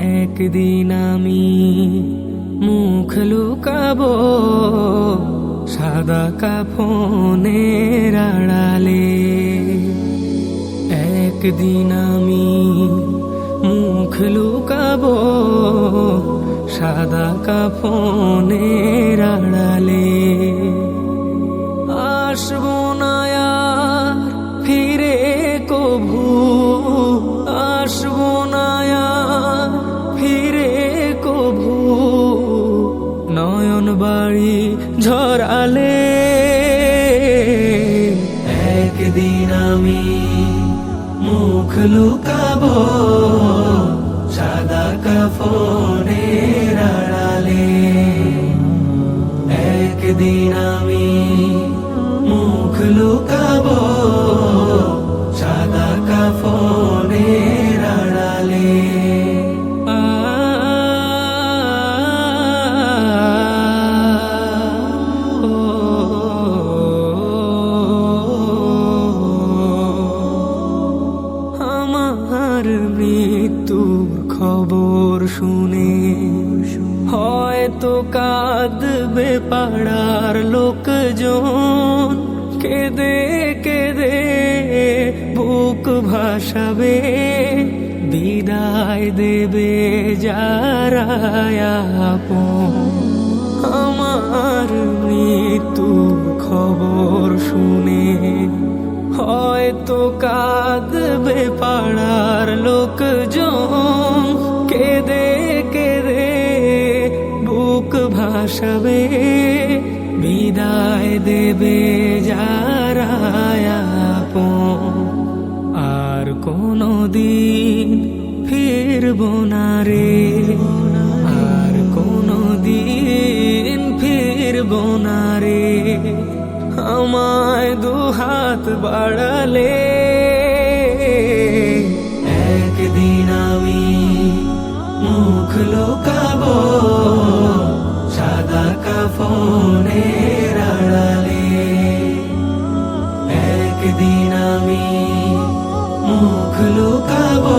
একদিন আমি মুখ লুকাবো সাদা কাফনের রাড়ালে একদিন আমি মুখ লুকাবো সাদা কাফনের আড়ালে। বাড়ি ঝরালে। একদিন আমি মুখ লুকাব সাদা কাফনের রাড়ালে একদিন আমি মুখ লুকাবো মৃত্যুর খবর শুনে হয়তো কাঁদবে পাড়ার লোকজন। কেঁদে কেঁদে বুক ভাসাবে, বিদায় দেবে যারা আমার মৃত্যুর খবর শুনে হয়তো কাঁদবে পাড়ার লোকজন কেঁদে কেঁদে বুক ভাসাবে, বিদায় দেবে যারা আর কোনো দিন ফিরব না রে। আর কোনো দিন ফিরব না রে। আমায় দুহাত বাড়ালে। একদিন আমি মুখ লুকাবো সাদা কাফনের আড়ালে একদিন আমি মুখ লুকাবো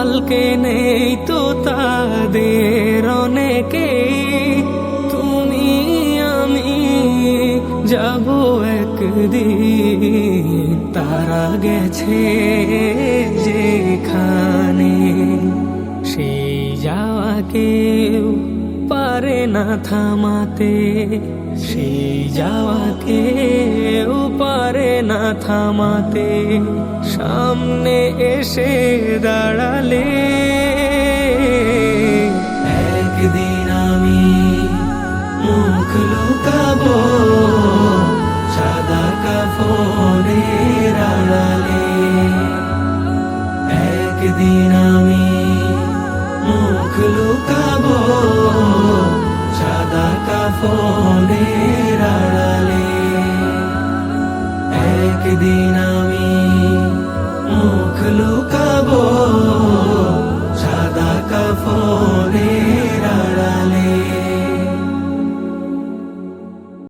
কালকে নেই তো তাদের অনেকে। তুমি, আমি যাব একদিন। তারা গেছে যেখানে সেই যাওয়া কেউ পারে না থামাতে সেই যাওয়াকে পারে না থামাতে সামনে এসে দাঁড়ালে। একদিন সাদা কাফনের আড়ালে একদিন আমি মুখ লুকাবো